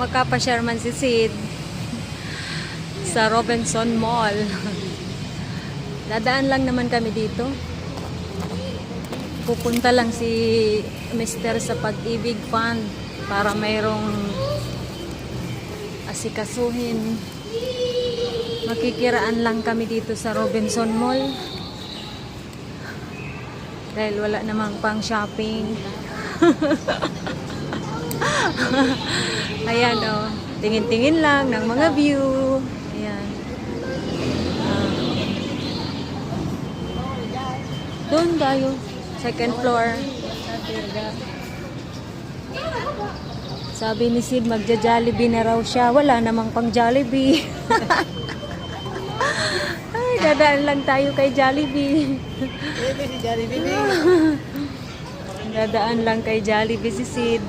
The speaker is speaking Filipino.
magkapa-share man si Sid sa Robinson Mall. Dadaan lang naman kami dito. Pupunta lang si Mr. sa Pag-ibig Fund para mayroong asikasuhin. Makikiraan lang kami dito sa Robinson Mall. Dahil wala namang pang shopping. Ayan oh. Tingin-tingin lang ng mga view. Ayan. Ah. Doon tayo. Second floor. Sabi ni Sid, magja-jollibee na raw siya. Wala namang pang Jollibee. Ay, dadaan lang tayo kay Jollibee. Baby, si Jollibee. Dadaan lang kay Jollibee si Sid.